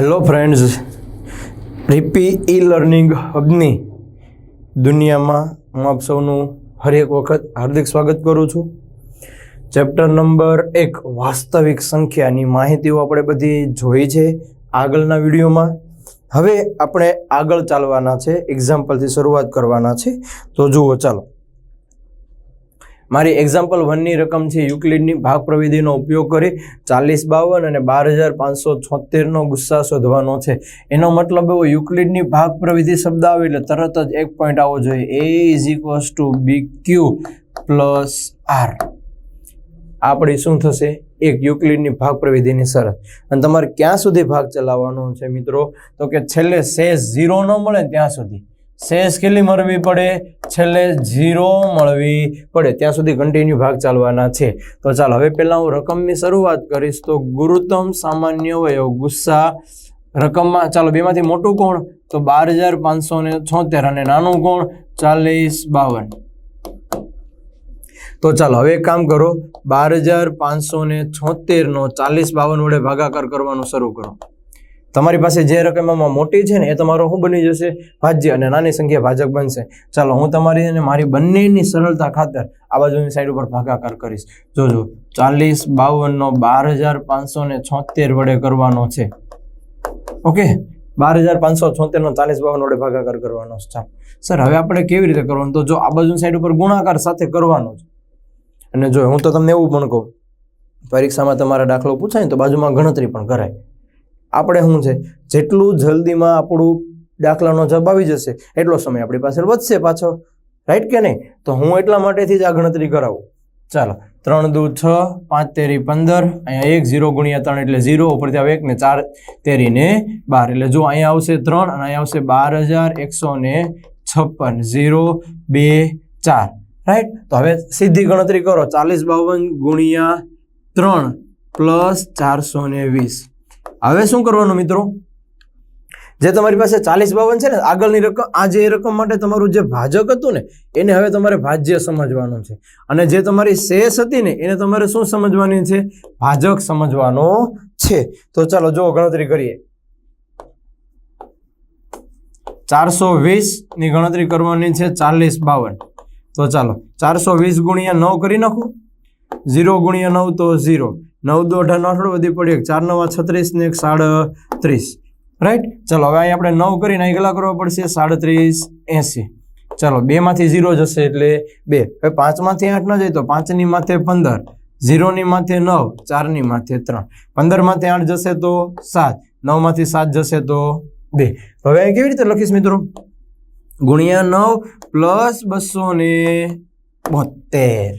Hello friends રીપી ઈ learning હબની દુનિયામાં હું આપ સૌનું હરેક વખત હાર્દિક સ્વાગત કરું છું. ચેપ્ટર નંબર એક, વાસ્તવિક સંખ્યાની માહિતીઓ આપણે બધી જોઈ છે આગળના વિડીયોમાં. હવે આપણે આગળ ચાલવાના છે એક્ઝામ્પલથી શરૂઆત કરવાના છે. તો જુઓ, ચાલો. મારી એક્ઝામ્પલ વનની રકમ છે, યુક્લિડની ભાગ પ્રવિધિનો ઉપયોગ કરી ચાલીસ બાવન અને બાર હજાર પાંચસો છોતેરનો ગુસ્સા શોધવાનો છે. એનો મતલબ એવો, યુક્લિડની ભાગ પ્રવિધિ શબ્દ આવે એટલે તરત જ એક પોઈન્ટ આવવો જોઈએ. A is equals to B Q plus R આપણી શું થશે? એક યુક્લિડની ભાગ પ્રવિધિની શરત. અને તમારે ક્યાં સુધી ભાગ ચલાવવાનો છે મિત્રો? તો કે છેલ્લે શેષ ઝીરો ન મળે ત્યાં સુધી. શેષ કેટલી મળવી પડે? છેલ્લે ઝીરો મળવી પડે. ત્યાં સુધી કન્ટિન્યુ ભાગ ચાલવાના છે. તો ચાલ, હવે પહેલાં હું રકમની શરૂઆત કરીશ. તો ગુરુત્તમ સામાન્ય વયો, ગુસ્સા. રકમમાં, ચાલો, બેમાંથી મોટું કોણ? તો બાર હજાર પાંચસો ને છોતેર અને નાનું કોણ? ચાલીસ બાવન. તો ચાલો, હવે એક કામ કરો. બાર હજાર પાંચસો ને છોતેરનો ચાલીસ બાવન વડે ભાગાકાર કરવાનું શરૂ કરો. તમારી પાસે જે રકમમાં મોટી છે ને, એ તમારો શું બની જશે, ભાજ્ય અને નાની સંખ્યા ભાજક બનશે. ચાલો, હું તમારી અને મારી બંનેની સરળતા ખાતર આ બાજુની સાઈડ ઉપર ભાગાકાર કરીશ. જોજો, ચાલીસ, બાવનનો બાર હજાર પાંચસો ને છોતેર વડે કરવાનો છે. ઓકે? બાર હજાર પાંચસો છોતેરનો ચાલીસ, બાવન વડે ભાગાકાર કરવાનો છે. ચાલો. સર, હવે આપણે કેવી રીતે કરવાનું? તો જો આ બાજુની સાઈડ ઉપર ગુણાકાર સાથે કરવાનો છે. અને જો હું તો તમને એવું પણ કહું, પરીક્ષામાં તમારા દાખલો પૂછાય તો બાજુમાં ગણતરી પણ કરાય. આપણે શું છે? જેટલું જલ્દીમાં આપણું દાખલાનો જવાબ આવી જશે, એટલો સમય આપણી પાસે વધશે પાછો. રાઈટ કે નહીં? તો હું એટલા માટેથી જ આ ગણતરી કરાવું. ચાલો, ત્રણ દુ છ, પાંચ તેરી પંદર, અહીંયા એક, ઝીરો ગુણ્યા ત્રણ એટલે ઝીરો, ઉપરથી આવે એક ને ચાર તેરી ને બાર. એટલે જો અહીંયા આવશે ત્રણ અને અહીંયા આવશે બાર હજાર એકસો ને છપ્પન. ઝીરો, બે, ચાર. રાઈટ તો હવે સીધી ગણતરી કરો. ચાલીસ બાવન ગુણ્યા ત્રણ પ્લસ ચારસો ને વીસ. હવે શું કરવાનું મિત્રો? જે તમારી પાસે ચાલીસ બાવન છે ને, આગળની રકમ, આ જે રકમ માટે તમારું જે ભાજક હતું ને, એને હવે તમારે ભાજ્ય સમજવાનું છે. અને જે તમારી શેષ હતી ને, એને તમારે શું સમજવાની છે? ભાજક સમજવાનો છે. તો ચાલો જો ગણતરી કરીએ. ચારસો વીસની ગણતરી કરવાની છે ચાલીસ બાવન. તો ચાલો, ચારસો વીસ ગુણ્યા નવ કરી નાખું. ઝીરો ગુણ્યા નવ તો ઝીરો. નવ દો અઢાર અઠાર વધી પડી એક ચાર, નવા છત્રીસ ને એક સાડત્રીસ. રાઈટ ચાલો, હવે અહીં આપણે નવ કરીને કેટલા કરવા પડશે. સાડત્રીસ, એંસી. ચલો, બેમાંથી ઝીરો જશે એટલે બે. હવે પાંચમાંથી આઠ ન જાય તો પાંચની માથે પંદર. ઝીરોની માથે નવ, ચારની માથે ત્રણ. પંદરમાંથી આઠ જશે તો સાત. નવમાંથી સાત જશે તો બે. હવે કેવી રીતે લખીશ મિત્રો? ગુણ્યા નવ પ્લસ બસો ને બોતેર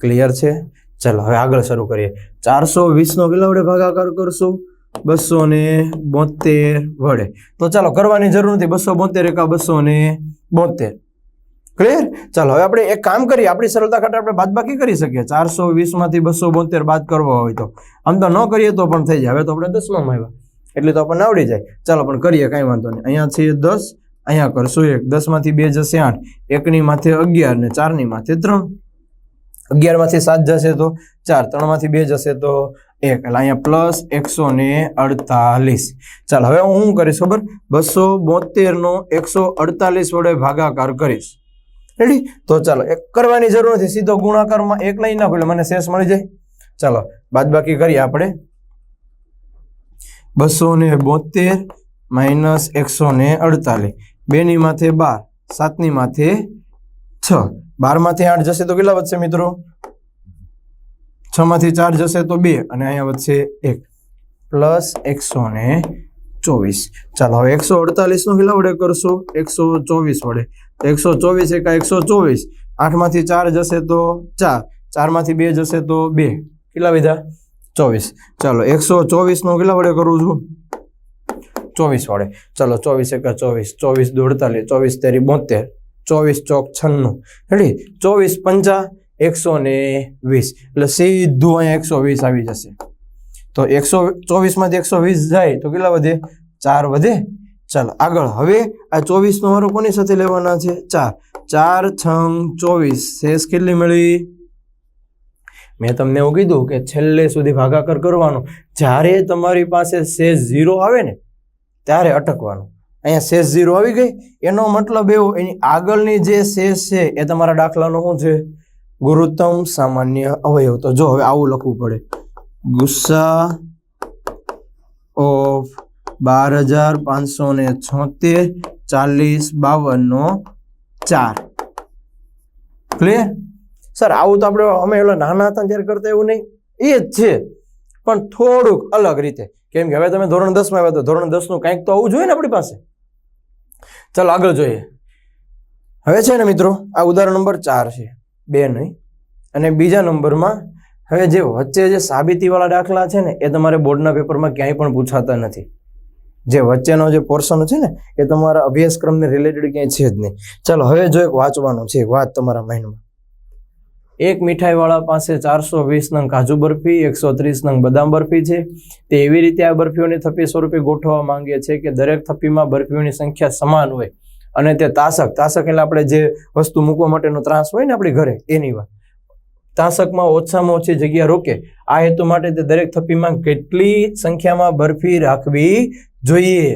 ક્લિયર છે? ચાલો, હવે આગળ શરૂ કરીએ. ચારસો વીસનો કેટલા વડે ભાગાકાર કરશું? બસો ને બોતેર વડે. તો ચાલો, કરવાની જરૂર નથી. બસો બોતેર એકા બસો ને બોતેર. ક્લિયર ચાલો, હવે આપણે એક કામ કરીએ. આપણી સરળતા ખાતે આપણે બાદબાકી કરી શકીએ. ચારસો વીસમાંથી બસો બોતેર બાદ કરવા હોય તો. આમ તો ન કરીએ તો પણ થઈ જાય. હવે તો આપણે દસમાં આવ્યા. એટલે તો આપણને આવડી જાય. ચાલો, પણ કરીએ કાંઈ વાંધો નહીં. અહીંયા છે દસ. અહીંયા કરશું એક. દસમાંથી બે જશે આઠ. એકની માથે અગિયાર ને ચારની માથે ત્રણ. અગિયારમાંથી સાત જશે તો ચાર ત્રણમાંથી બે જશે તો એક. એટલે અહીંયા પ્લસ એકસો ને અડતાલીસ. ચાલો, હવે હું શું કરીશ ખબર? બસો બોતેરનો એકસો અડતાલીસ વડે ભાગાકાર કરીશ. રેડી તો ચાલો, એક કરવાની જરૂર નથી. સીધો ગુણાકારમાં એક લઈ નાખો એટલે મને શેષ મળી જાય. ચાલો, બાદબાકી કરીએ આપણે. બસો ને બોતેર માઇનસ એકસો ને અડતાલીસ. બેની માથે બાર, સાતની માથે છ. બારમાંથી આઠ જશે તો કેટલા વધશે મિત્રો? છમાંથી ચાર જશે તો બે, અને અહીંયા વધશે એક. પ્લસ એકસો ને ચોવીસ. ચાલો, હવે એકસો અડતાલીસનું કેટલા વડે કરશું? એકસો ચોવીસ વડે. તો એકસો ચોવીસ એકા એકસો ચોવીસ. આઠમાંથી ચાર જશે તો ચાર. ચારમાંથી બે જશે તો બે. કેટલા બીજા ચોવીસ. ચાલો, એકસો ચોવીસનું કેટલા વડે કરું છું? ચોવીસ વડે. ચાલો, ચોવીસ એકા ચોવીસ. ચોવીસ દોડતાલીસ. ચોવીસ તેરી બોતેર. ચોવીસ ચોક છન્નું. રેડી? ચોવીસ પંચા એકસો ને વીસ. એટલે સીધું અહીંયા એકસો વીસ આવી જશે. તો એકસો ચોવીસમાંથી એકસો વીસ જાય તો કેટલા વધે? ચાર વધે? ચાલો, આગળ. હવે આ ચોવીસનો વારો કોની સાથે લેવાના છે? ચાર. ચાર છંગ ચોવીસ. શેષ કેટલી મળી? મેં તમને એવું કીધું કે છેલ્લે સુધી ભાગાકાર કરવાનો. જ્યારે તમારી પાસે શેષ ઝીરો આવે ને, ત્યારે અટકવાનું. અહીંયા શેષ ઝીરો આવી ગઈ. એનો મતલબ એવો, એની આગળની જે શેષ છે એ તમારા દાખલાનો શું છે? ગુરુત્તમ સામાન્ય અવયવ. તો જો હવે આવું લખવું પડે. ગુસ્સા ઓફ બાર હજાર પાંચસો ને છોતેર ચાલીસ બાવનનો ચાર. ક્લિયર સર આવું તો આપણે અમે એટલે નાના હતા ત્યારે કરતા એવું નહીં. એ જ છે. પણ થોડુંક અલગ રીતે. કેમ કે હવે તમે ધોરણ દસમાં આવ્યા તો ધોરણ દસનું કંઈક તો આવવું જોઈએ ને આપણી પાસે. ચાલો આગળ જોઈએ. હવે છે ને મિત્રો, આ ઉદાહરણ નંબર ચાર છે. બે નહીં. અને બીજા નંબરમાં, હવે જે વચ્ચે જે સાબિતીવાળા દાખલા છે ને, એ તમારે બોર્ડના પેપરમાં ક્યાંય પણ પૂછાતા નથી. જે વચ્ચેનો જે પોર્શન છે ને, એ તમારા અભ્યાસક્રમને રિલેટેડ ક્યાંય છે જ નહીં. ચાલો, હવે જો એક વાંચવાનું છે વાત તમારા માઇન્ડમાં એક મીઠાઈવાળા પાસે ચારસો વીસ નંગ કાજુ બરફી, એકસો ત્રીસ નંગ બદામ બરફી છે. તે એવી રીતે આ બરફીઓની થપ્પી સ્વરૂપે ગોઠવવા માંગીએ છીએ કે દરેક થપ્પીમાં બરફીઓની સંખ્યા સમાન હોય અને તે તાસક તાસક એટલે આપણે જે વસ્તુ મૂકવા માટેનો ત્રાસ હોય ને આપણી ઘરે, એની વાત. તાસકમાં ઓછામાં ઓછી જગ્યા રોકે. આ હેતુ માટે તે દરેક થપ્પીમાં કેટલી સંખ્યામાં બરફી રાખવી જોઈએ?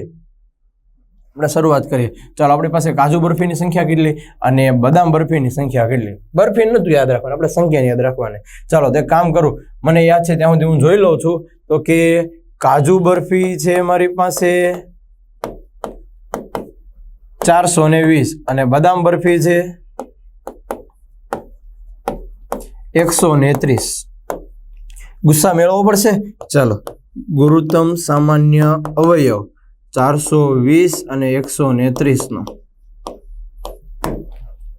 આપણે શરૂઆત કરીએ. ચાલો, આપણી પાસે કાજુ બરફીની સંખ્યા કેટલી? અને બદામ બરફીની સંખ્યા કેટલી? બરફી નહોતું યાદ રાખવાનું, આપણે સંખ્યાને યાદ રાખવાની. ચાલો, તે કામ કરું. મને યાદ છે, ત્યાં સુધી હું જોઈ લઉં છું. તો કે કાજુ બરફી છે મારી પાસે ચારસો ને વીસ અને બદામ બરફી છે એકસો ને ત્રીસ. ગુસ્સા મેળવવો પડશે? ચાલો. ગુરુત્તમ સામાન્ય અવયવ. ચારસો વીસ અને એકસો ને ત્રીસનો.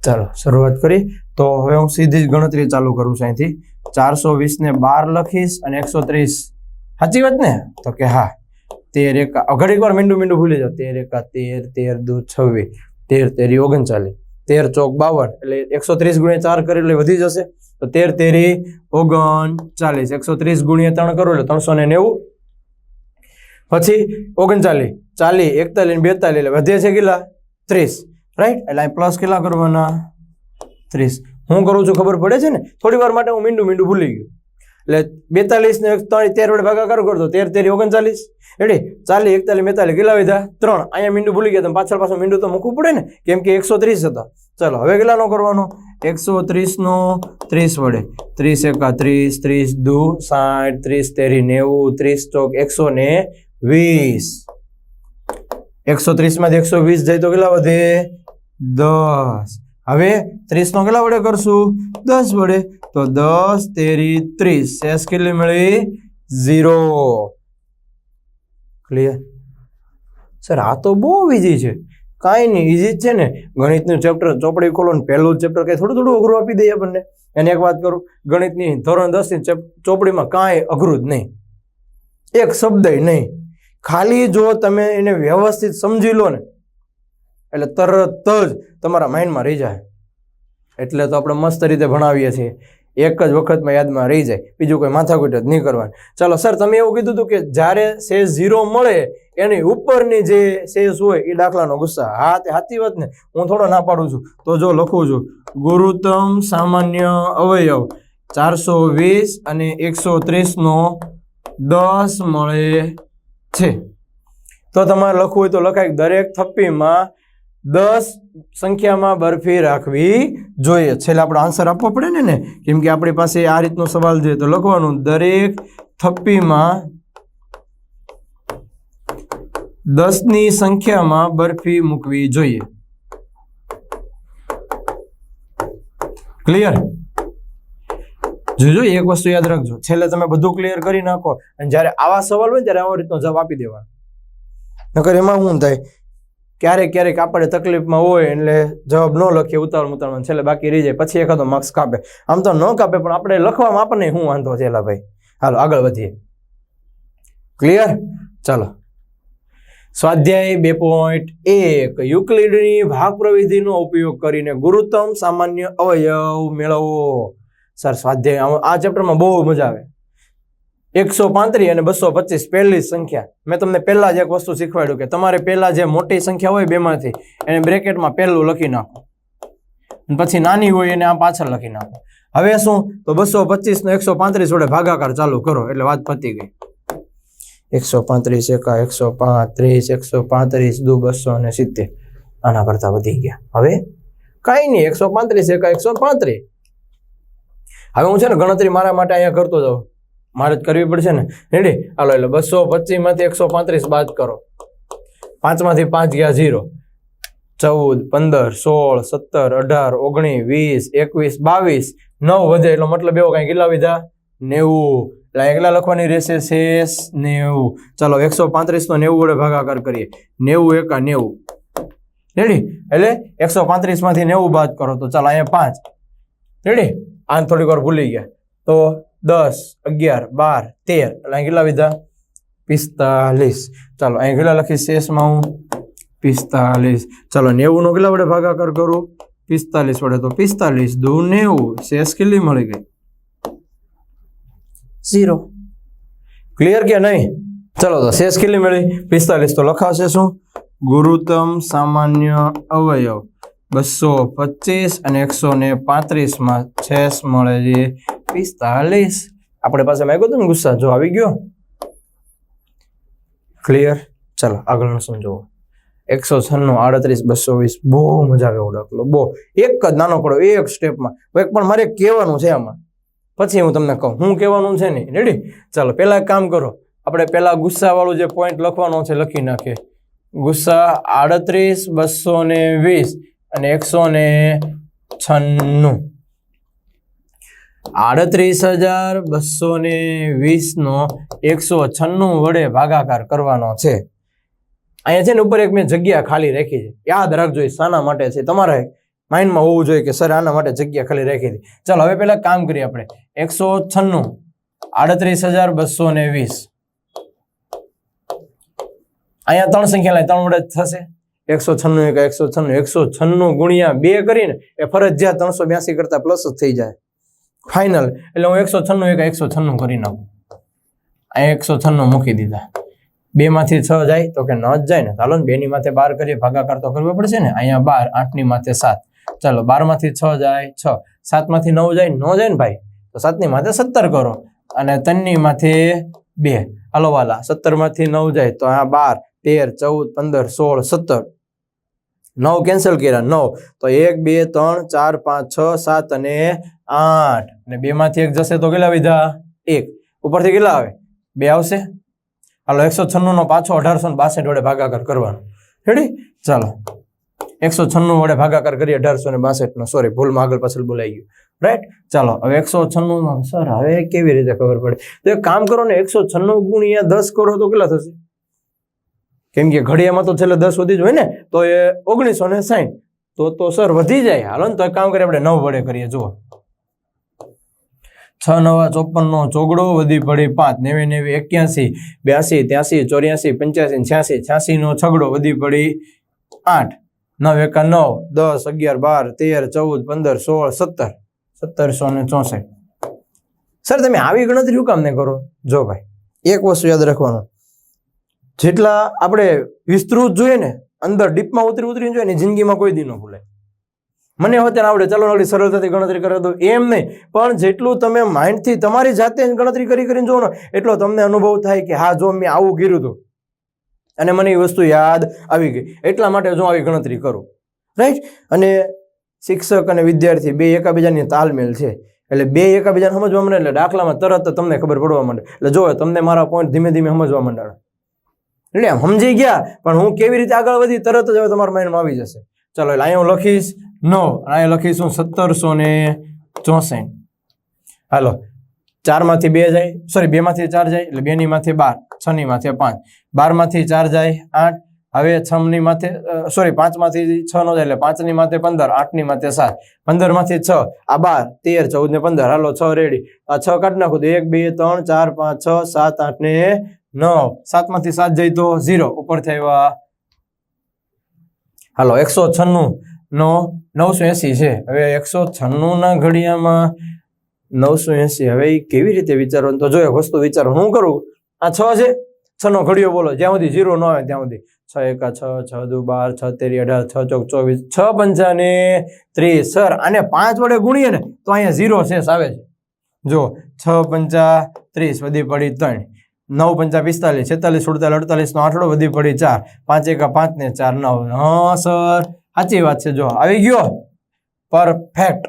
ચાલો, શરૂઆત કરી તો હવે હું સીધી જ ગણતરી ચાલુ કરું છું અહીંથી. ચારસો વીસને બાર લખીશ અને એકસો ત્રીસ. સાચી વાત ને? તો કે હા. તેર એકા, ઘડીક વાર મીંડું મીંડું ભૂલી જાઓ. તેર એકા, તેર તેર દુ, છવ્વીસ. તેર, તેરી ઓગણચાલીસ. તેર ચોક બાવન, એટલે એકસો ત્રીસ ગુણ્યા ચાર કરી એટલે વધી જશે. તો તેર તેરી ઓગણચાલીસ. એકસો ત્રીસ ગુણ્યા ત્રણ કરો, એટલે ત્રણસો ને નેવું. પછી ઓગણચાલીસ, ચાલીસ, એકતાલીસ બેતાલીસ એટલે વધે છે કેટલા? ત્રીસ. રાઈટ એટલે અહીં પ્લસ કેટલા કરવાના? ત્રીસ. હું કરું છું ખબર પડે છે ને? થોડી વાર માટે હું મીંડું મીંડું ભૂલી ગયું. એટલે બેતાલીસ ને ત્રણ તેર વડે ભાગાકાર કરતો તેર, તેરી, ઓગણચાલીસ. એટલે ચાલીસ, એકતાલીસ, બેતાલીસ, કેટલા વધ્યા? ત્રણ. અહીંયા મીંડું ભૂલી ગયા તમે પાછળ પાછળ મીંડું તો મૂકવું પડે ને? કેમ કે એકસો ત્રીસ હતા. ચાલો, હવે કેટલાનો કરવાનો? એકસો ત્રીસનો ત્રીસ વડે. ત્રીસ એકા ત્રીસ ત્રીસ દુ, સાઠ, ત્રીસ તેરી નેવું, ત્રીસ ચોક એકસો ને વીસ. એકસો ત્રીસમાંથી એકસો વીસ જાય તો કેટલા વધે? દસ. હવે ત્રીસનો કેટલા વડે કરશું? દસ વડે. તો દસ તેરી ત્રીસ. શેષ કેટલી મળી? ઝીરો. ક્લિયર સર, આ તો બહુ ઇઝી છે. કાંઈ નહીં ઇઝી જ છે ને. ગણિતનું ચેપ્ટર ચોપડી ખોલો ને પહેલું ચેપ્ટર કંઈ થોડું થોડું અઘરું આપી દઈએ આપણને. એની એક વાત કરું, ગણિતની ધોરણ દસની ચેપ, ચોપડીમાં કાંઈ અઘરું જ નહીં. એક શબ્દ નહીં. ખાલી જો તમે એને વ્યવસ્થિત સમજી લો ને, એટલે તરત જ તમારા માઇન્ડમાં રહી જાય. એટલે તો આપણે મસ્ત રીતે ભણાવીએ છીએ. એક જ વખતમાં યાદમાં રહી જાય. બીજું કોઈ માથાકૂટ જ નહીં કરવાનું. ચાલો, સર, તમે એવું કીધું હતું કે જ્યારે શેષ ઝીરો મળે, એની ઉપરની જે શેષ હોય એ દાખલાનો ગુસ્સા. હા, તે સાચી વાત ને. હું થોડો ના પાડું છું. તો જો લખું છું. ગુરુત્તમ સામાન્ય અવયવ ચારસો વીસ અને એકસો ત્રીસનો દસ મળે છે. તો તમારે લખવું હોય તો લખાય. દરેક થપ્પીમાં દસ સંખ્યામાં બરફી રાખવી જોઈએ. છેલ્લે આપણો આન્સર આપવો પડે ને ને કેમ કે આપણી પાસે આ રીતનો સવાલ છે. તો લખવાનું, દરેક થપ્પીમાં દસની સંખ્યામાં બરફી મૂકવી જોઈએ. ક્લિયર જોજો એક વસ્તુ યાદ રાખજો. છેલ્લે તમે બધું ક્લિયર કરી નાખો અને જ્યારે આવા સવાલ હોય ત્યારે આવો રીતનો જવાબ આપી દેવાનો. નકર એમાં શું થાય? ક્યારેક ક્યારેક આપણે તકલીફમાં હોય એટલે જવાબ ન લખીએ ઉતાવળ ઉતાવળમાં છેલ્લે બાકી રહી જાય, પછી એકાદો માર્ક્સ કાપે. આમ તો ન કાપે, પણ આપણે લખવામાં આપણને શું વાંધો છે, એલા ભાઈ? હાલો, આગળ વધીએ. ક્લિયર ચાલો. સ્વાધ્યાય બે પોઈન્ટ એક. યુક્લિડની ભાગ પ્રવિધિનો ઉપયોગ કરીને ગુરુત્તમ સામાન્ય અવયવ મેળવવો સર, સ્વાધ્યાય આ ચેપ્ટરમાં બહુ મજા આવે. એકસો પાંત્રીસ અને બસો પચીસ, પહેલી સંખ્યા. મેં તમને પહેલાં જ એક વસ્તુ શીખવાડ્યું કે તમારે પહેલાં જે મોટી સંખ્યા હોય બેમાંથી, એને બ્રેકેટમાં પહેલું લખી નાખો. પછી નાની હોય એને આ પાછળ લખી નાખો. હવે શું? તો બસો પચીસનો એકસો પાંત્રીસ વડે ભાગાકાર ચાલુ કરો, એટલે વાત પતી ગઈ. એકસો પાંત્રીસ એકા, એકસો પાંત્રીસ એકસો પાંત્રીસ, દુ બસો અને સિત્તેર. આના કરતાં વધી ગયા. હવે કાંઈ નહીં, એકસો પાંત્રીસ એકા, એકસો પાંત્રીસ. હવે હું છે ને ગણતરી મારા માટે અહીંયા કરતો જાઉં. મારે જ કરવી પડશે ને. રેડી? હાલો એટલે બસો પચીસમાંથી એકસો પાંત્રીસ બાદ કરો. પાંચમાંથી પાંચ ગયા ઝીરો. ચૌદ, પંદર, સોળ, સત્તર, અઢાર, ઓગણીસ, વીસ, એકવીસ, બાવીસ, નવ વધે. એટલો મતલબ એવો કાંઈ કેટલા વિધા નેવું. એટલે એકલા લખવાની રહેશે શેષ નેવું. ચાલો, એકસો પાંત્રીસ નો નેવું વડે ભાગાકાર કરીએ. નેવું એકા નેવું. રેડી? એટલે એકસો પાંત્રીસમાંથી નેવું બાદ કરો. તો ચાલો, અહીંયા પાંચ. રેડી? આને થોડીક વાર ભૂલી ગયા. તો દસ અગિયાર બાર તેર. એટલે અહીં કેટલા વિધા પિસ્તાલીસ. ચાલો અહીં કેટલા લખીશ શેષમાં હું? પિસ્તાલીસ. ચાલો નેવું નો કેટલા વડે ભાગાકાર કરું? પિસ્તાલીસ વડે. તો પિસ્તાલીસ દુ નેવું. શેષ કેટલી મળી ગઈ? ઝીરો. ક્લિયર કે નહીં? ચલો તો શેષ કેટલી મળી? પિસ્તાલીસ. તો લખાશે શું? ગુરુત્તમ સામાન્ય અવયવ. બસો પચીસ અને એકસો ને પાંત્રીસમાં છેસ મળે છે પિસ્તાલીસ. આપણે પાસે માંગ્યો હતો ને ગુસ્સા જો આવી ગયો? ક્લિયર ચાલો, આગળનું સમજો એકસો છન્નું, આડત્રીસ, બસો વીસ. બહુ મજા આવે એવો બહુ. એક જ નાનો પડો, એક સ્ટેપમાં એક પણ મારે કહેવાનું છે આમાં. પછી હું તમને કહું. હું કહેવાનું છે નહીં. રેડી ચાલો, પહેલાં કામ કરો. આપણે પહેલાં ગુસ્સાવાળું જે પોઈન્ટ લખવાનો છે, લખી નાખીએ. ગુસ્સા આડત્રીસ, બસો ને વીસ. અને એકસો ને છન્નું. આડત્રીસ હજાર બસો ને વીસનો એકસો છન્નું વડે ભાગાકાર કરવાનો છે. અહીંયા છે ને ઉપર એક મેં જગ્યા ખાલી રાખી છે. યાદ રાખજો, એ શાના માટે છે. તમારે માઇન્ડમાં હોવું જોઈએ કે સર આના માટે જગ્યા ખાલી રાખી હતી. ચાલો, હવે પહેલાં કામ કરીએ આપણે. એકસો છન્નું, આડત્રીસ હજાર બસો ને વીસ. અહીંયા ત્રણ સંખ્યા લાય, ત્રણ વડે થશે. એકસો છન્નું એક એકસો છન્નું. એકસો છન્નું ગુણ્યા બે કરીને એ ફરજિયાત ત્રણસો બ્યાસી કરતા પ્લસ જ થઈ જાય. ફાઇનલ એટલે હું એકસો છન્નું એક એકસો છન્નું કરી નાખું. અહીંયા એકસો છન્નું મૂકી દીધા. બે માંથી છ જાય તો કે ન જ જાય ને. ચાલો ને બે ની માથે બાર કરીએ. ભાગાકાર તો કરવો પડશે ને. અહીંયા બાર આઠની માથે સાત. ચાલો બારમાંથી છ જાય છ. સાતમાંથી નવ જાય ન જાય ને ભાઈ? તો સાતની માથે સત્તર કરો. અને ત્રણની માથે બે. હાલો વાલા સત્તરમાંથી નવ જાય તો આ બાર, તેર, ચૌદ, પંદર, સોળ, સત્તર. નવ કેન્સલ કર્યા, નવ. તો એક, બે, ત્રણ, ચાર, પાંચ, છ, સાત અને આઠ. અને બે માંથી એક જશે તો કેટલા વિધા? એક. ઉપરથી કેટલા આવે? બે આવશે? હાલો, એકસો છન્નું નો પાછો અઢારસો બાસઠ વડે ભાગાકાર કરવાનો. રેડી ચાલો. એકસો છન્નું વડે ભાગાકાર કરીએ, અઢારસો ને બાસઠ નો. સોરી ભૂલમાં આગળ પાછળ બોલાઈ ગયું. રાઈટ ચાલો, હવે એકસો છન્નું સર હવે કેવી રીતે ખબર પડે? તો એક કામ કરો ને, એકસો છન્નું ગુણ્યા દસ કરો તો કેટલા થશે? કેમ કે ઘડિયામાં તો છેલ્લે દસ વધી જ હોય ને, તો એ ઓગણીસો ને સાઠ તો તો સર વધી જાય. હાલો ને તો એક કામ કરીએ, આપણે નવ વડે કરીએ. જુઓ. છ નવા ચોપન નો ચોગડો વધી પડી પાંચ, નેવે નેવી એક્યાસી, બ્યાસી, ત્યાસી, ચોર્યાસી, પંચ્યાસી, છ્યાસી છ્યાસી નો છગડો વધી પડી આઠ. નવ એકા નવ, દસ, અગિયાર, બાર, તેર, ચૌદ, પંદર, સોળ, સત્તર. સત્તરસો ને ચોસઠ. સર, તમે આવી ગણતરી શું કામ ને કરો? જો ભાઈ, એક વસ્તુ યાદ રાખવાનું. જેટલા આપણે વિસ્તૃત જોઈએ ને, અંદર ડીપમાં ઉતરી ઉતરીને જોઈએ ને જિંદગીમાં કોઈ દી ન ભૂલાય. મને હોતે આવડે, ચાલો નડી સરળતાથી ગણતરી કરી તો એમ નહીં, પણ જેટલું તમે માઇન્ડથી તમારી જાતે ગણતરી કરી કરીને જુઓ ને, એટલો તમને અનુભવ થાય કે હા, જો મેં આવું કર્યું હતું. અને મને એ વસ્તુ યાદ આવી ગઈ. એટલા માટે જો આવી ગણતરી કરું. રાઈટ અને શિક્ષક અને વિદ્યાર્થી બે એકાબીજાની તાલમેલ છે. એટલે બે એકાબીજાને સમજવા માંડે, એટલે દાખલામાં તરત તમને ખબર પડવા માંડે. એટલે જો તમને મારા પોઈન્ટ ધીમે ધીમે સમજવા માંડાડે એટલે સમજી ગયા, પણ હું કેવી રીતે આગળ વધી તરત જ હવે તમારા માઇન્ડમાં આવી જશે. ચાલો, એટલે અહીંયા હું લખીશ નો અહીંયા લખીશ હું સત્તરસો ને ચોસઠ. હાલો, ચારમાંથી બે જાય સોરી બેમાંથી ચાર જાય, એટલે બેની માથે બાર છની માથે પાંચ. બારમાંથી ચાર જાય, આઠ, હવે છની માથે સોરી પાંચમાંથી છ નો જાય, એટલે પાંચની માથે પંદર આઠની માથે સાત. પંદરમાંથી છ, આ બાર, તેર ચૌદ ને પંદર. હાલો, છ રેડી આ છ કાઢી નાખું તો એક, બે, ત્રણ, ચાર, પાંચ, છ, સાત, આઠ ને નવ. સાતમાંથી સાત જાય તો ઝીરો. ઉપરથી આવ્યા. હાલો, એકસો છન્નું. નો, નવસો એસી છે. હવે એકસો છન્નુંના ઘડિયામાં નવસો એસી. હવે એ કેવી રીતે વિચારવાનું? તો જો વસ્તુ વિચારો, હું કરું? આ છ છે? છનો ઘડિયો બોલો. જ્યાં સુધી ઝીરો ન આવે ત્યાં સુધી. છ એકા, છ છ, દુ, બાર, છ, તેરી, અઢાર, છ, ચોક, ચોવીસ, છ પંચાને ત્રીસ. સર, આને પાંચ વડે ગુણીએ ને તો અહીંયા ઝીરો શેષ આવે છે. જો, છ પંચા ત્રીસ વધી પડી ત્રણ. નવ પંચા પિસ્તાલીસ, છેતાલીસ, સુડતાલીસ, અડતાલીસ નો આઠડો વધી પડી ચાર. પાંચ એકા પાંચ ને ચાર નવ. હા, સર. સાચી વાત છે, જો. આવી ગયો. પરફેક્ટ.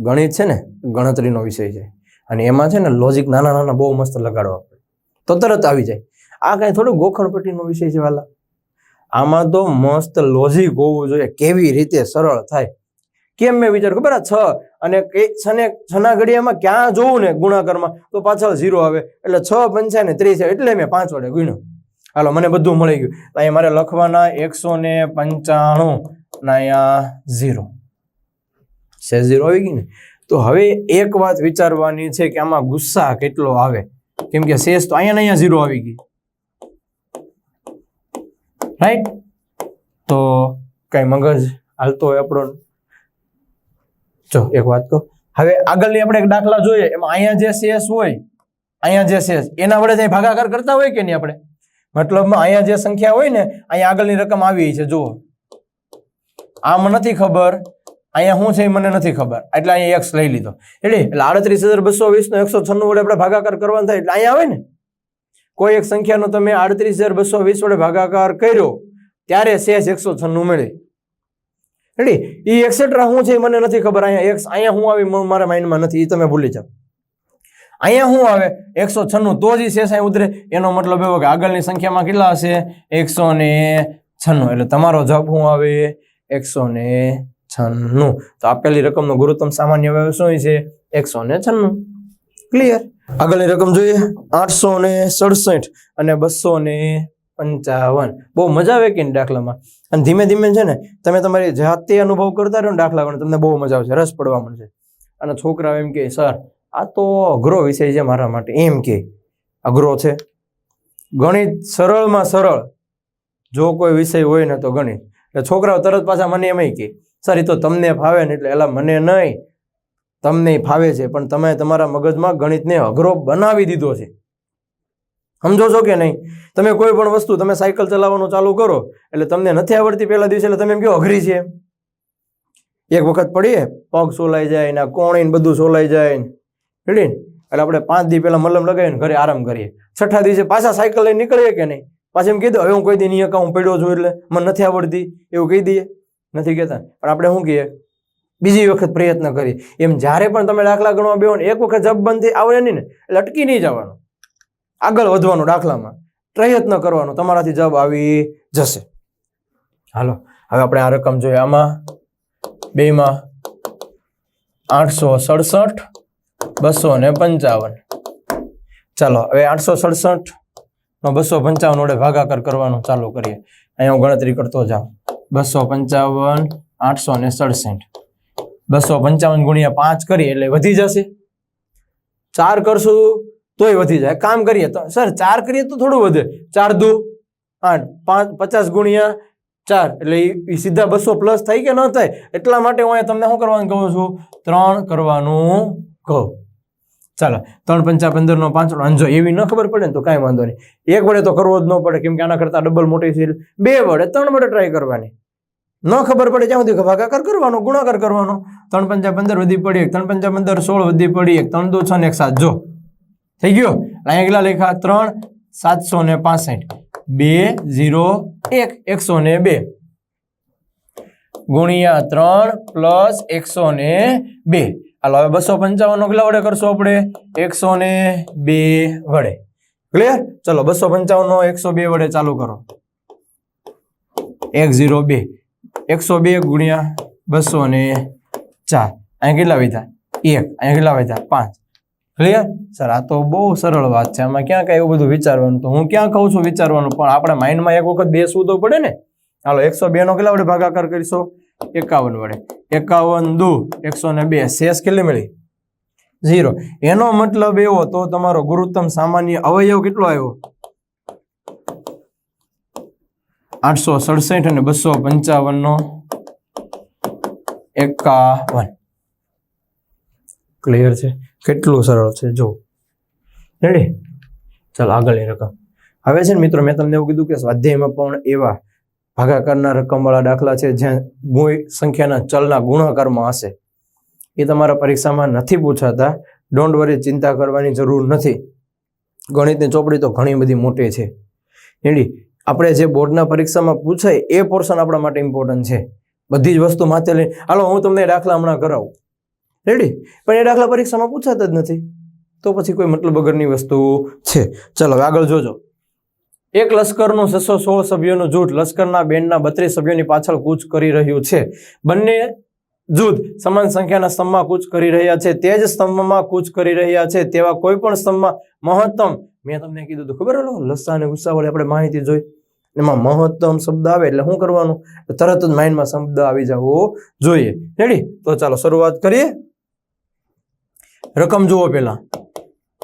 ગણિત છે ને, ગણતરીનો વિષય છે. અને એમાં છે ને લોજિક નાના નાના બહુ મસ્ત લગાડવા તો તરત આવી જાય. આ કાંઈ થોડું ગોખણપટ્ટીનો વિષય છે, વાલા. આમાં તો મસ્ત લોજિક હોવું જોઈએ. કેવી રીતે સરળ થાય. કેમ મેં વિચાર ખબર છ અને કે છને છના ઘડિયામાં ક્યાં જોવું ને ગુણાકારમાં? તો પાછળ ઝીરો આવે. એટલે છ પંચા ને ત્રીસ એટલે મેં પાંચ વડે ગુણ્યો. હાલો, મને બધું મળી ગયું. અહીંયા મારે લખવાના એકસો ને પંચાણું ને અહીંયા ઝીરો છે ઝીરો આવી ગઈ ને? તો હવે એક વાત વિચારવાની છે કે આમાં ગુસ્સા કેટલો આવે? કેમ કે શેષ તો અહીંયા ને અહીંયા ઝીરો આવી ગઈ. રાઈટ તો કઈ મગજ હાલતો હોય આપણો? જો, એક વાત કહું. હવે આગળની આપણે એક દાખલા જોઈએ. એમાં અહીંયા જે શેષ હોય, અહીંયા જે શેષ, એના વડે ત્યાં ભાગાકાર કરતા હોય કે નહીં આપણે? મતલબમાં અહીંયા જે સંખ્યા હોય ને, અહીંયા આગળની રકમ આવી છે. જુઓ. આમ નથી ખબર. અહીંયા શું છે એ મને નથી ખબર. એટલે અહીંયા એક્સ લઈ લીધો. એટલે એટલે આડત્રીસ હજાર બસો વીસનો એકસો છન્નું વડે આપણે ભાગાકાર કરવાનો થાય. એટલે અહીંયા આવે ને. કોઈ એક સંખ્યાનો તમે આડત્રીસ હજાર બસો વીસ વડે ભાગાકાર કર્યો, ત્યારે શેષ એકસો છન્નું મળે રેડી એ એક્સેટ્રા શું છે મને નથી ખબર. અહીંયા એક્સ અહીંયા હું આવી મારા માઇન્ડમાં નથી એ તમે ભૂલી જાઓ. અહીંયા શું આવે? એકસો છન્નું. તો જ ઈ શેષ અહીં ઉતરે. એનો મતલબ એવો કે આગળની સંખ્યામાં કેટલા હશે? એકસો ને છન્નું. એટલે તમારો જવાબ શું આવે? એકસો ને છન્નું. તો આપેલી રકમનો ગુરુત્તમ સામાન્ય વ્યવ શું છે એકસો ને છન્નું. ક્લિયર આગળની રકમ જોઈએ. આઠસો ને સડસઠ અને બસો ને પંચાવન. બહુ મજા આવે કે દાખલામાં? અને ધીમે ધીમે છે ને, તમે તમારી જાતે અનુભવ કરતા રહો ને દાખલા ગણો તમને બહુ મજા આવશે, રસ પડવા મળશે. અને છોકરાઓ એમ કે, સર, આ તો અઘરો વિષય છે મારા માટે. એમ કે, અઘરો છે? ગણિત સરળમાં સરળ. જો કોઈ વિષય હોય ને તો ગણિત. એટલે છોકરાઓ તરત પાછા મને એમ કે, સર એ તો તમને ફાવે ને એટલે એલા મને નહીં. તમને ફાવે છે, પણ તમે તમારા મગજમાં ગણિતને અઘરો બનાવી દીધો છે. સમજો છો કે નહીં? તમે કોઈ પણ વસ્તુ તમે સાયકલ ચલાવવાનું ચાલુ કરો, એટલે તમને નથી આવડતી પહેલા દિવસે, એટલે તમે એમ કહો, અઘરી છે. એક વખત પડીએ, પગ સોલાઈ જાય ને કોણીને બધું સોલાઈ જાય ને. એટલે આપણે પાંચ દી પહેલાં મલમ લગાવીને ઘરે આરામ કરીએ. છઠ્ઠા દિવસે પાછા સાયકલ લઈને નીકળીએ કે નહીં? પાછી એમ કીધું હવે હું કોઈ દી નહીં હું પડ્યો છું એટલે મને નથી આવડતી. એવું કહી દઈએ. નથી કહેતા. પણ આપણે શું કહીએ? બીજી વખત પ્રયત્ન કરીએ. એમ જ્યારે પણ તમે દાખલા ગણવા બેહો ને, એક વખત જબ બંધ થઈ આવે નહીં ને, એટલે અટકી નહીં જવાનું. આગળ વધવાનું દાખલામાં પ્રયત્ન કરવાનો તમારાથી જવાબ આવી જશે. હાલો, હવે આપણે આ રકમ જોઈએ આમાં. બેમાં આઠસો સડસઠ, બસો ને પંચાવન. ચાલો, હવે આઠસો સડસઠ નો બસો પંચાવન વડે ભાગાકાર કરવાનું ચાલુ કરીએ. અહીંયા હું ગણતરી કરતો જાઉં. બસો પંચાવન, આઠસો ને સડસઠ. બસો પંચાવન ગુણ્યા પાંચ કરીએ એટલે વધી જશે. ચાર કરશું. તોય વધી જાય. કામ કરીએ તો, સર, ચાર કરીએ તો થોડું વધે. ચાર દુ, આઠ, પાંચ, પચાસ ગુણ્યા ચાર. એટલે ઈ સીધા બસો પ્લસ થાય કે ન થાય? એટલા માટે હું તમને શું કરવાનું કહું છું? ત્રણ કરવાનું કહું. ચાલો, ત્રણ પંચા પંદર નો પાંચ અંજો એવી ન ખબર પડે ને તો કાંઈ વાંધો નહીં. એક વડે તો કરવો જ ન પડે, કેમ કે આના કરતાં ડબલ મોટી સીલ બે વડે, ત્રણ વડે ટ્રાય કરવાની. ન ખબર પડે ત્યાં સુધી ભાગાકાર કરવાનો, ગુણાકાર કરવાનો. ત્રણ પંચા પંદર વધી પડી એક, ત્રણ પંચા પંદર સોળ વધી પડી એક, ત્રણ દો છ ને એક સાત. જો થઈ ગયો? અહીંયા કેટલા લેખા ત્રણ સાતસો ને પાસઠ. બે, ઝીરો, એક એકસો ને બે. ગુણ્યા ત્રણ પ્લસ એકસો ને બે. હાલો, હવે બસો પંચાવન કેટલા વડે કરશો આપણે? એકસો ને બે વડે. ક્લિયર ચલો, બસો પંચાવન એકસો બે વડે ચાલુ કરો. એક ઝીરો બે. એકસો બે ગુણ્યા બસો ને ચાર. અહીંયા કેટલા વધ્યા? એક. અહીંયા કેટલા વધ્યા? પાંચ. ક્લિયર સર આ તો બહુ સરળ વાત છે. આમાં ક્યાં કાંઈ એવું બધું વિચારવાનું? તો હું ક્યાં કહું છું વિચારવાનું? પણ આપણે માઇન્ડમાં એક વખત બેસવું તો પડે ને? હાલો, એકસો બે નો કેટલા વડે ભાગાકાર કરીશો? એકાવન વડે. એકાવન દુ, એકસો ને બે. શેષ કેટલી મળી? ઝીરો. એનો મતલબ એવો, તો તમારો ગુરુત્તમ સામાન્ય અવયવ કેટલો આવ્યો? આઠસો સડસઠ અને બસો પંચાવન નો એકાવન. ક્લિયર છે? કેટલું સરળ છે, જો. રેડી ચાલો આગળની રકમ. હવે છે ને મિત્રો, મેં તમને એવું કીધું કે સ્વાધ્યાયમાં પણ એવા ભાગાકારના રકમવાળા દાખલા છે, જ્યાં ગુણ સંખ્યાના ચલના ગુણાકારમાં હશે. એ તમારા પરીક્ષામાં નથી પૂછાતા. ડોન્ટ વરી ચિંતા કરવાની જરૂર નથી. ગણિતની ચોપડી તો ઘણી બધી મોટી છે. એડી આપણે જે બોર્ડના પરીક્ષામાં પૂછાય, એ પોર્શન આપણા માટે ઇમ્પોર્ટન્ટ છે. બધી જ વસ્તુ માથે લઈને હાલો, હું તમને દાખલા હમણાં કરાવું. રેડી પણ એ દાખલા પરીક્ષામાં પૂછાતા જ નથી. તો પછી કોઈ મતલબ વગરની વસ્તુ છે. ચલો આગળ જોજો. એક લશ્કરનું છસો સોળ સભ્યોનું જૂથ લશ્કરના બેન્ડના બત્રીસ સભ્યોની પાછળ કૂચ કરી રહ્યું છે. બંને જૂથ સમાન સંખ્યાના સ્તંભમાં કૂચ કરી રહ્યા છે. તે જ સ્તંભમાં કૂચ કરી રહ્યા છે. તેવા કોઈ પણ સ્તંભમાં મહત્તમ મેં તમને કીધું હતું, ખબર લસ્સા અને ગુસ્સા વડે આપણે માહિતી જોઈ. એમાં મહત્તમ શબ્દ આવે એટલે શું કરવાનું? તરત જ માઇન્ડમાં શબ્દ આવી જવો જોઈએ. રેડી તો ચાલો શરૂઆત કરીએ. રકમ જુઓ પહેલાં.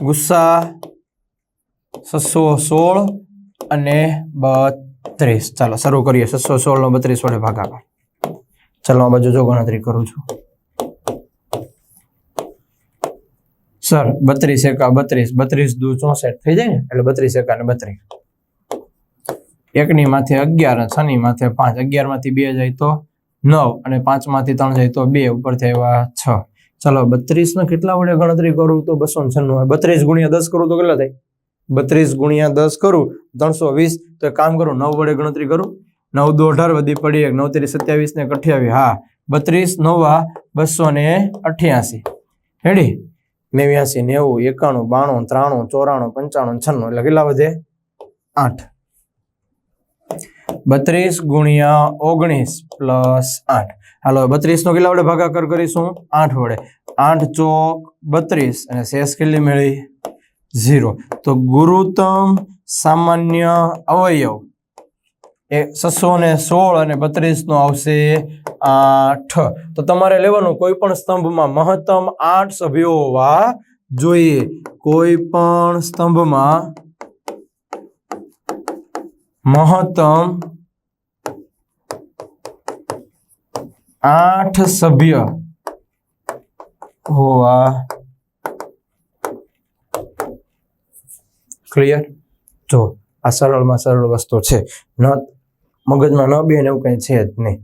ગુસ્સા છસો સોળ અને બત્રીસ. ચાલો, શરૂ કરીએ. છસો સોળ નો બત્રીસ વડે ભાગાકાર ચાલો, આ બાજુ જો ગણતરી કરું છું. સર, બત્રીસ એકા બત્રીસ. બત્રીસ દુ ચોસઠ થઈ જાય ને? એટલે બત્રીસ એકા ને બત્રીસ. એકની માથે અગિયાર છની માથે પાંચ. અગિયારમાંથી બે જાય તો નવ અને પાંચમાંથી ત્રણ જાય તો બે. ઉપરથી આવ્યા છ. ચાલો બત્રીસ ને કેટલા વડે ગણતરી કરું તો બસો ને છન્નું બત્રીસ ગુણ્યા દસ કરું તો કેટલા થાય? બત્રીસ ગુણ્યા દસ કરું, ત્રણસો વીસ. તો કામ કરું, નવ વડે ગણતરી કરું. નવ દો અઢાર વધી પડી એક, નવ તેરી સત્યાવીસ ને અઠ્યાવીસ. હા, બત્રીસ, નવા, બસો ને અઠ્યાસી. હેડી નેવ્યાસી, નેવું, એકાણું, બાણું, ત્રાણું, ચોરાણું, પંચાણું, છન્નું. એટલે કેટલા વધે? આઠ. બત્રીસ ગુણ્યા ઓગણીસ પ્લસ આઠ. હાલો બત્રીસ નો કેટલા વડે ભાગાકાર કરીશું? આઠ વડે. આઠ ચોક બત્રીસ અને શેષ કેટલી મેળવી ઝીરો. તો ગુરુત્તમ સામાન્ય અવયવ એ છસો ને સોળ અને બત્રીસ નો આવશે આઠ. તો તમારે લેવાનું કોઈ પણ સ્તંભમાં મહત્તમ આઠ સભ્યો હોવા જોઈએ. કોઈ પણ સ્તંભમાં મહત્તમ આઠ સભ્ય. હોવા ક્લિયર જો, આ સરળમાં સરળ વસ્તુ છે. ન, મગજમાં ન બે એવું કંઈ છે જ નહીં.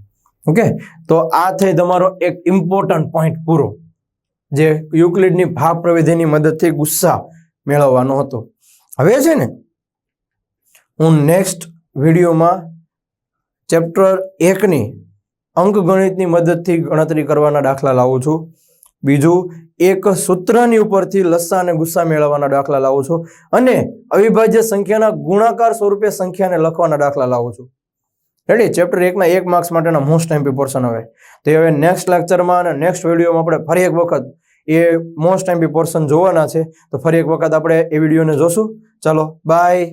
ઓકે તો આ થઈ તમારો એક ઇમ્પોર્ટન્ટ પોઈન્ટ પૂરો. જે યુક્લિડની ભાગ પ્રવિધિની મદદથી ગુસ્સા મેળવવાનો હતો. હવે છે ને, હું નેક્સ્ટ વિડીયોમાં ચેપ્ટર એકની અંકગણિતની મદદથી ગણતરી કરવાના દાખલા લાવું છું. બીજું, એક સૂત્રની ઉપરથી લસ્સા અને ગુસ્સા મેળવવાના દાખલા લાવું છું અને અવિભાજ્ય સંખ્યાના ગુણાકાર સ્વરૂપે સંખ્યાને લખવાના દાખલા લાવું છું. રેડી ચેપ્ટર એકના એક માર્ક્સ માટેના મોસ્ટ એમ્પી પોર્શન હવે. તો હવે નેક્સ્ટ લેક્ચરમાં અને નેક્સ્ટ વિડીયોમાં આપણે ફરી એક વખત એ મોસ્ટ એમ્પી પોર્શન જોવાના છે. તો ફરી એક વખત આપણે એ વિડીયોને જોશું. ચાલો બાય